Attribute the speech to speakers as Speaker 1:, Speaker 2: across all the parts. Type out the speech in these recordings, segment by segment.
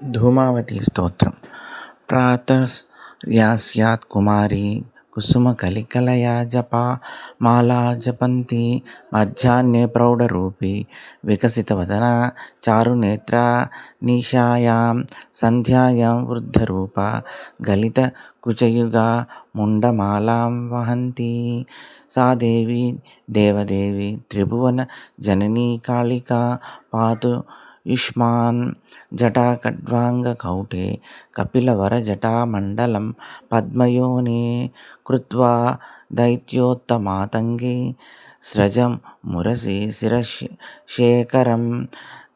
Speaker 1: ధూమావతి స్తోత్రం. ప్రాత ప్రాతర్యాస్యాత్ కుమారి కుసుమ కలికలయా జప మాలా జపంతి మధ్యాహ్నే ప్రౌఢరూపి వికసిత వదన చారునేత్ర నిషాయాం సంధ్యాయాం వృద్ధరూప గలిత కుచయుగా ముండమాలాం వహంతి సా దేవి దేవదేవి త్రిభువన జననీ కాళికా పాతు యుష్మాన్ జటాకడ్వాంగకౌటే కపిలవరజటామండలం పద్మయోని కృత్వా దైత్యోత్తమాతంగి స్రజం మురసి శిరశేఖరం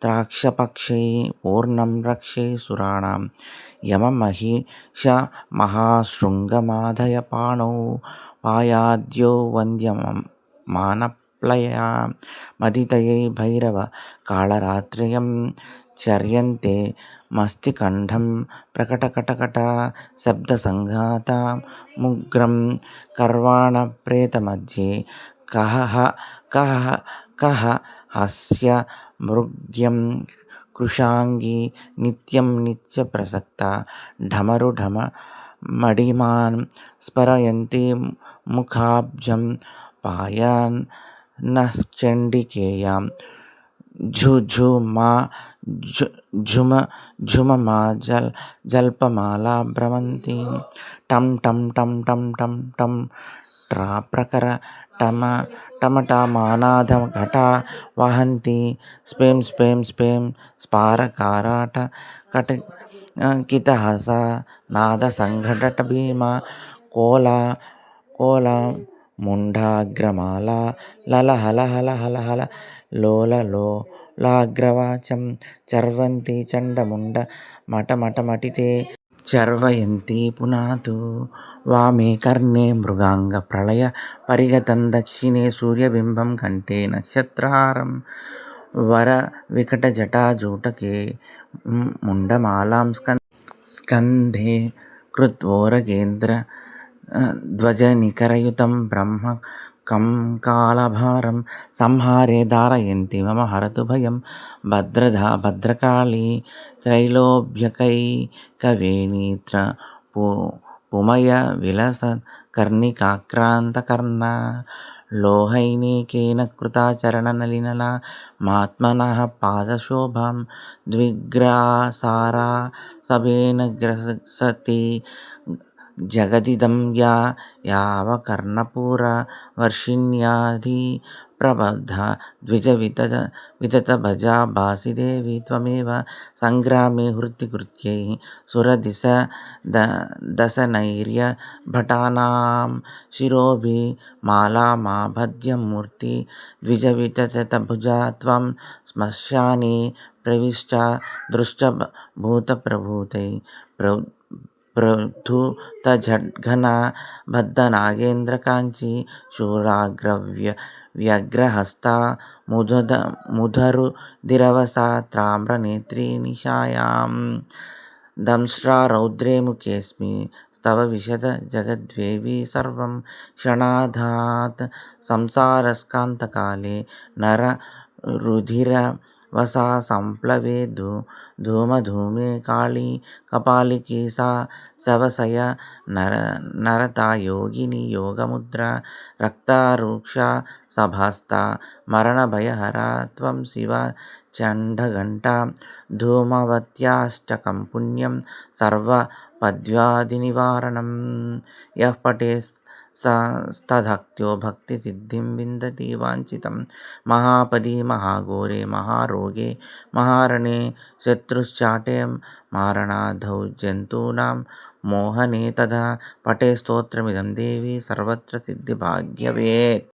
Speaker 1: త్రాక్షపక్షై పూర్ణం రక్షై సురాణం యమమహిష మహాశృంగమాధయ పాణౌ పాయాద్యో వంద్యమం మాన वन्द्यमानप्लया मदितयै भैरव कालरात्र्यं चर्यन्ते मस्तिकण्ठं प्रकटकटकट शब्दसङ्घातमुग्रं कर्वाणप्रेतमध्ये कः कः कः हस्य मृग्यं कृशाङ्गी नित्यं नित्यप्रसक्ता ढमरुढमडिमान् स्फारयन्ती मुखाब्जं पायान्नश्चण्डिकेयं झुझुमा झुम झुममा जल् जल्पमाला भ्रमन्तीं टं टं टं टं टं टं ट्राप्रकर टम टमटमानादघटा वहन्ती स्पें स्पें स्पें स्फारकाराट कट कितहसा नादसङ्घटटभीमा कोला कोला ముంఢాగ్రమాల లలహలహలహలహల లోలలో లాగ్రవాచం చర్వంతి చండముండ మటమటమటితే చర్వయంతి పునాతు వామే కర్ణే మృగాంగ ప్రళయ పరిగతం దక్షిణే సూర్యబింబం కంటే నక్షత్రహారం వర వికట జటాజూటకే ముండమాలాం స్కంధే కృత్వోరగేంద్ర ధ్వజ నికరయుతం బ్రహ్మ కం కాలభారం సంహారే ధారయంతి మమ హరతు భయం భద్రధ భద్రకాళీ త్రైలోభ్యకై కవేణీత్ర పుమయ విలస కర్ణికాక్రాంతకర్ణ లోహైనీకేన కృతాచరణనలినలా మాత్మన పాదశోభం ద్విగ్రాసారా సభేన గ్రసతి जगदिदं या यावकर्णपूरवर्षिण्याधि प्रबद्धा द्विजवितज विततभजा भासि देवि त्वमेव सङ्ग्रामे हृत्तिकृत्यैः सुरदिश द दशनैर्यभटानां शिरोभिमालामाभद्यमूर्ति भुजा त्वं श्मशाने प्रविष्टा दृष्टभूतप्रभूतैः प्र ప్రధూత జడ్ఘన బద్ధ నాగేంద్ర కాంచి శూరాగ్రవ్య వ్యగ్రహస్త ముదుద త్రామ్ర నేత్రీ నిశాయాం దంశ్రా రౌద్రే ముఖేస్మి స్తవ విశద జగద్వేవీ సర్వం క్షణాధాత్ సంసారస్కాంతకాలే నర రుధిర नररुधिरवसा सम्प्लवे धूमधूमे काली कपालिकी सा शवशय नरता योगिनी योगमुद्रा रक्तरूक्षा सभास्ता मरणभयहरा त्वं शिवा चण्डघण्टा धूमवत्याष्टकं पुण्यं सर्वपद्व्याधिनिवारणं यः पठेत्स्तदख्यो भक्तिसिद्धिं विन्दति वाञ्छितं महापदि महाघोरे महारोगे महारणे शत्रुश्चाटे मारणाद्धौ जन्तूनां मोहने तदा पठेत् स्तोत्रमिदं देवि सर्वत्र सिद्धिभाग्यवेत्